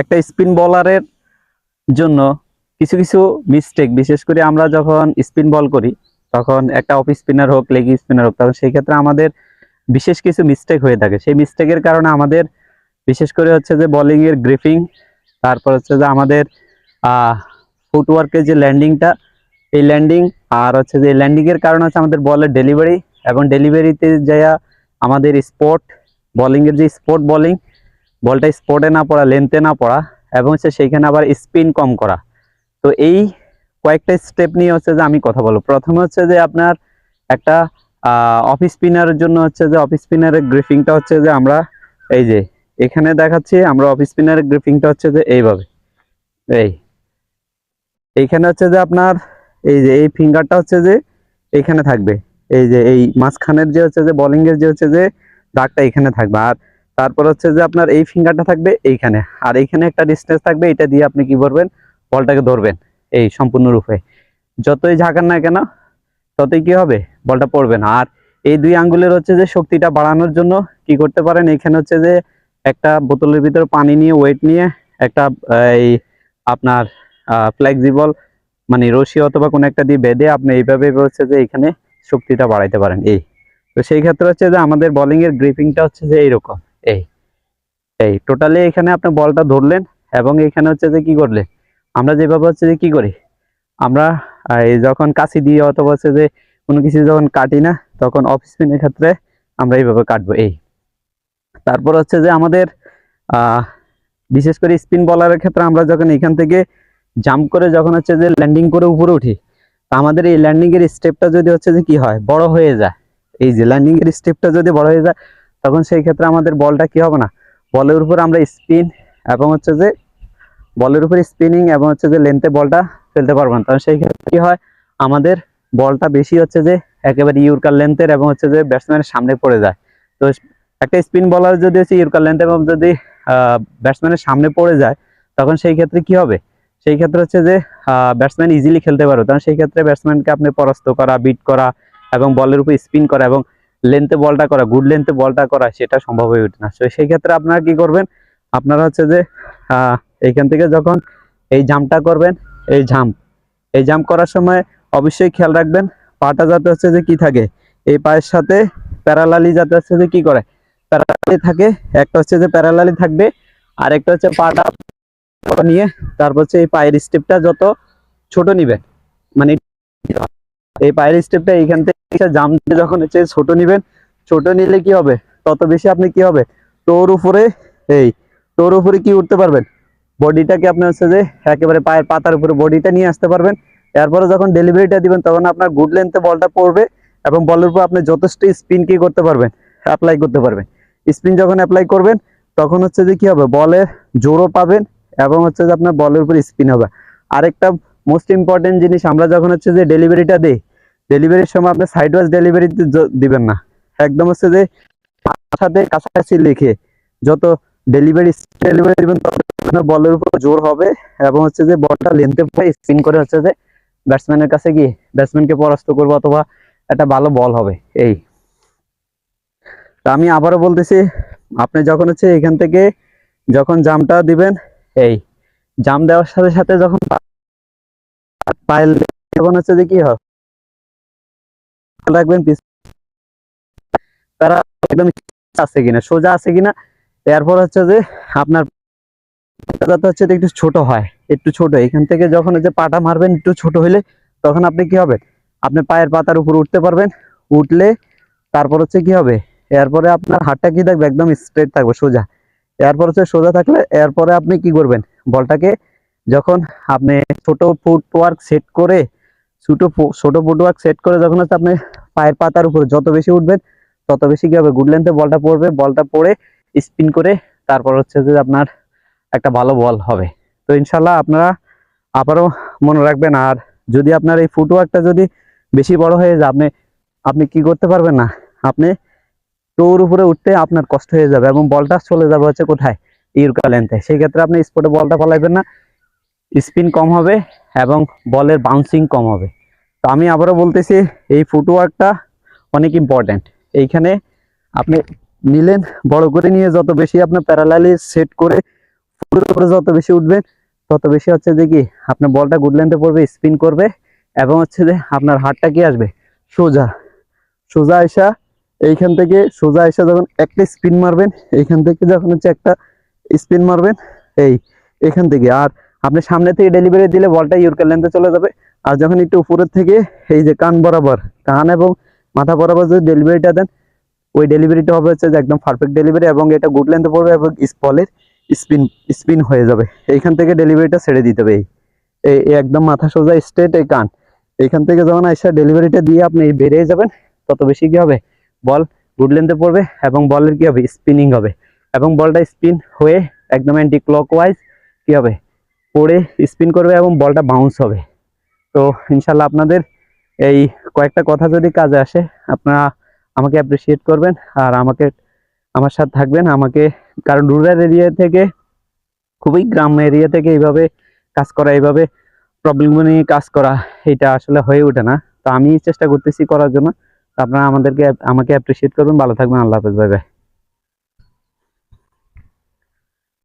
একটা স্পিন বলারের জন্য কিছু কিছু মিস্টেক বিশেষ করে আমরা যখন স্পিন বল করি, তখন একটা অফ স্পিনার হোক লেগ স্পিনার হোক, তখন সেই ক্ষেত্রে আমাদের বিশেষ কিছু মিস্টেক হয়ে থাকে। সেই মিস্টেকের কারণে আমাদের বিশেষ করে হচ্ছে যে বোলিং এর গ্রিপিং তারপর হচ্ছে যে আমাদের ফুটওয়ার্কের যে ল্যান্ডিংটা এই ল্যান্ডিং আর হচ্ছে যে ল্যান্ডিং এর কারণে হচ্ছে আমাদের বলের ডেলিভারি এবং ডেলিভারিতে যা আমাদের স্পট বোলিং এর যে স্পট বোলিং বলটা স্পটে না পড়া লেন্থে না পড়া, এবং হচ্ছে সেইখানে আবার স্পিন কম করা। তো এই কয়েকটা স্টেপ নিয়ে হচ্ছে যে আমি কথা বলব। প্রথমে হচ্ছে যে আপনার একটা অফ স্পিনারের জন্য হচ্ছে যে অফ স্পিনারের গ্রিফিংটা হচ্ছে যে আমরা এই যে, এখানে দেখাচ্ছি, আমরা অফ স্পিনারের গ্রিফিংটা হচ্ছে যে এইভাবে। এই। এইখানে হচ্ছে যে আপনার, এই যে এই ফিঙ্গারটা হচ্ছে যে এইখানে থাকবে। এই যে এই মাঝখানের যে হচ্ছে যে বোলিং এর যে হচ্ছে যে দাগটা এখানে থাকবে। আর তারপর হচ্ছে যে আপনার এই ফিঙ্গারটা থাকবে এইখানে। আর এইখানে একটা ডিস্টেন্স থাকবে, এটা দিয়ে আপনি কি করবেন? বলটাকে ধরবেন এই সম্পূর্ণরূপে যতই ঝাঁকান না কেন, ততই কি হবে? বলটা পড়বে না। আর এই দুই আঙ্গুলের হচ্ছে যে শক্তিটা বাড়ানোর জন্য কি করতে পারেন? এখানে হচ্ছে যে একটা বোতলের ভিতরে পানি নিয়ে ওয়েট নিয়ে একটা, এই আপনার ফ্লেক্সিবল মানে রশি অথবা কোনো একটা দিয়ে বেঁধে আপনি এইভাবে হচ্ছে যে এখানে শক্তিটা বাড়াইতে পারেন। এই। তো সেই ক্ষেত্রে হচ্ছে যে আমাদের বোলিং এর গ্রিপিংটা হচ্ছে যে এইরকম। এই এই টোটালি এখানে আপনি বলটা ধরলেন এবং এখানে হচ্ছে যে কি করলেন আমরা যেভাবে হচ্ছে যে কি করি? আমরা যখন কাছি দিয়ে অথবা হচ্ছে যে কোনো কিছু যখন কাটি না, তখন অফ স্পিনের ক্ষেত্রে আমরা এইভাবে কাটবো। এই, তারপর হচ্ছে যে আমাদের বিশেষ করে স্পিন বলারের ক্ষেত্রে আমরা যখন এখান থেকে জাম্প করে যখন হচ্ছে যে ল্যান্ডিং করে উপরে উঠি আমাদের এই ল্যান্ডিংয়ের স্টেপটা যদি হচ্ছে যে কি হয়, বড় হয়ে যায়। এই যে ল্যান্ডিংয়ের স্টেপটা যদি বড় হয়ে যায় তখন সেই ক্ষেত্রে আমাদের বলটা কি হবে না? বলের উপর আমরা স্পিন এবং হচ্ছে যে বলের উপর স্পিনিং এবং হচ্ছে যে লেন্থে বলটা ফেলতে পারব না। তখন সেই ক্ষেত্রে কি হয়? আমাদের বলটা বেশি হচ্ছে যে একেবারে ইউরকার লেন্থের এবং হচ্ছে যে ব্যাটসম্যানের সামনে পড়ে যায়। তো একটা স্পিন বলার যদি হচ্ছে ইউরকার লেন্থ এবং যদি ব্যাটসম্যানের সামনে পড়ে যায়, তখন সেই ক্ষেত্রে কি হবে? সেই ক্ষেত্রে হচ্ছে যে ব্যাটসম্যান ইজিলি খেলতে পারবে। তখন সেই ক্ষেত্রে ব্যাটসম্যানকে আপনি পরাস্ত করা বিট করা এবং বলের উপর স্পিন করা এবং লেন্থে বলটা করা গুড লেন্থে বলটা করা, সেটা সম্ভব হয়ে ওঠে না। সেই ক্ষেত্রে আপনারা কি করবেন? আপনারা হচ্ছে যে এইখান থেকে যখন এই জাম্পটা করবেন, এই জাম্প এই জাম্প করার সময় অবশ্যই খেয়াল রাখবেন, পাটা যাতে হচ্ছে যে কি থাকে, এই পায়ের সাথে প্যারালালি যাতে হচ্ছে যে কি করে প্যারালালি থাকে, একটা হচ্ছে যে প্যারালালি থাকবে, আর একটা হচ্ছে পাটা নিয়ে, তারপর হচ্ছে এই পায়ের স্টেপটা যত ছোট নিবেন মানে এই পায়ের স্টেপটা এইখান থেকে জাম দিয়ে যখন হচ্ছে ছোট নিবেন, ছোট নিলে কি হবে? তত বেশি আপনি কি হবে? তোর উপরে, এই, তোর উপরে কি উঠতে পারবেন? বডিটাকে আপনি হচ্ছে যে একেবারে পায়ের পাতার উপরে বডিটা নিয়ে আসতে পারবেন। এরপরে যখন ডেলিভারিটা দিবেন, তখন আপনার গুড লেন্থে বলটা পড়বে এবং বলের উপর আপনি যথেষ্ট স্পিন কি করতে পারবেন অ্যাপ্লাই করতে পারবেন। স্পিন যখন অ্যাপ্লাই করবেন, তখন হচ্ছে যে কি হবে? বলের জোরও পাবেন এবং হচ্ছে যে আপনার বলের উপর স্পিন হবে। আরেকটা মোস্ট ইম্পর্টেন্ট জিনিস, আমরা যখন হচ্ছে যে ডেলিভারিটা দিই ডেলিভারির সময় আপনি সাইড ওয়াইজ ডেলিভারি দিবেন না। একদম হচ্ছে যে সাথে কাছাকাছি লিখে যত ডেলিভারি ডেলিভারি দিবেন, তত বলের উপর জোর হবে এবং হচ্ছে যে বলটা লেন্থে স্পিন করে হচ্ছে যে ব্যাটসম্যানের কাছে গিয়ে ব্যাটসম্যানকে পরাস্ত করব অথবা একটা ভালো বল হবে। এই। আমি আবারও বলতেছি, আপনি যখন হচ্ছে এখান থেকে যখন জামটা দিবেন, এই জাম দেওয়ার সাথে সাথে যখন পা- পায়ের তখন হচ্ছে যে কি হয়? রাখবেন তারা একদম আছে কিনা, সোজা আছে কিনা। এরপর হচ্ছে যে আপনার যাতে হচ্ছে যে একটু ছোট হয়, একটু ছোট। এখান থেকে যখন হচ্ছে পাটা মারবেন একটু ছোট হলে তখন আপনি কি হবে? আপনি পায়ের পাতার উপর উঠতে পারবেন, উঠলে তারপর হচ্ছে কি হবে? এরপরে আপনার হাতটা কি থাকবে? একদম স্ট্রেট থাকবে, সোজা। এরপর হচ্ছে সোজা থাকলে, এরপরে আপনি কি করবেন? বলটাকে যখন আপনি ছোট ফুটওয়ার্ক সেট করে ছোট ছোট ফুটওয়ার্ক সেট করে যখন হচ্ছে আপনি পায়ের পাতার উপরে যত বেশি উঠবেন তত বেশি কি হবে? গুড লেন্থে বলটা পড়বে। বলটা পড়ে স্পিন করে তারপর হচ্ছে যে আপনার একটা ভালো বল হবে। তো ইনশাল্লাহ আপনারা আবারও মনে রাখবেন, আর যদি আপনার এই ফুটওয়ার্কটা যদি বেশি বড় হয়ে যায়, আপনি আপনি কি করতে পারবেন না? আপনি টোর উপরে উঠতে আপনার কষ্ট হয়ে যাবে এবং বলটা চলে যাবে হচ্ছে কোথায়? ইউরকা লেন্থে সেই ক্ষেত্রে আপনি স্পটে বলটা ফলাইবেন না। স্পিন কম হবে এবং বলের বাউন্সিং কম হবে। তো আমি আবারও বলতেছি, এই ফুটওয়ার্কটা অনেক ইম্পর্ট্যান্ট এইখানে আপনি নিলেন, বড় করে নিয়ে যত বেশি আপনার প্যারালালি সেট করে ফুলের উপরে যত বেশি উঠবেন, তত বেশি হচ্ছে যে কি, আপনার বলটা গুড লেন্থে পড়বে স্পিন করবে এবং হচ্ছে যে আপনার হাতটা কি আসবে? সোজা। সোজা আসা এইখান থেকে, সোজা এসে যখন একটা স্পিন মারবেন, এইখান থেকে যখন হচ্ছে একটা স্পিন মারবেন, এই এখান থেকে। আর আপনি সামনে থেকে ডেলিভারি দিলে বলটা ইউরকার লেন্থে চলে যাবে। আর যখন একটু উপরের থেকে, এই যে কান বরাবর, কান এবং মাথা বরাবর যদি ডেলিভারিটা দেন, ওই ডেলিভারিটা হবে হচ্ছে যে একদম পারফেক্ট ডেলিভারি এবং এটা গুড লেন্থে পড়বে এবং বলের স্পিন স্পিন হয়ে যাবে। এইখান থেকে ডেলিভারিটা ছেড়ে দিতে হবে। এই একদম মাথা সোজা স্ট্রেট এই কান। এইখান থেকে যখন এসে ডেলিভারিটা দিয়ে আপনি বেরিয়ে যাবেন, তত বেশি কি হবে? বল গুড লেন্থে পড়বে এবং বলের কি হবে? স্পিনিং হবে। এবং বলটা স্পিন হয়ে একদম অ্যান্টি ক্লক ওয়াইজ কী হবে? পড়ে স্পিন করবে এবং বলটা বাউন্স হবে। তো ইনশাল্লাহ আপনাদের এই কয়েকটা কথা যদি কাজে আসে, আপনারা আমাকে অ্যাপ্রিসিয়েট করবেন আর আমাকে, আমার সাথে থাকবেন। আমাকে, কারণ রুরাল এরিয়া থেকে, খুবই গ্রাম এরিয়া থেকে এইভাবে কাজ করা, এইভাবে প্রবলেম নিয়ে কাজ করা, এটা আসলে হয়ে ওঠে না। তো আমি চেষ্টা করতেছি করার জন্য। আপনারা আমাদেরকে, আমাকে অ্যাপ্রিসিয়েট করবেন। ভালো থাকবেন। আল্লাহ হাফেজ। বাই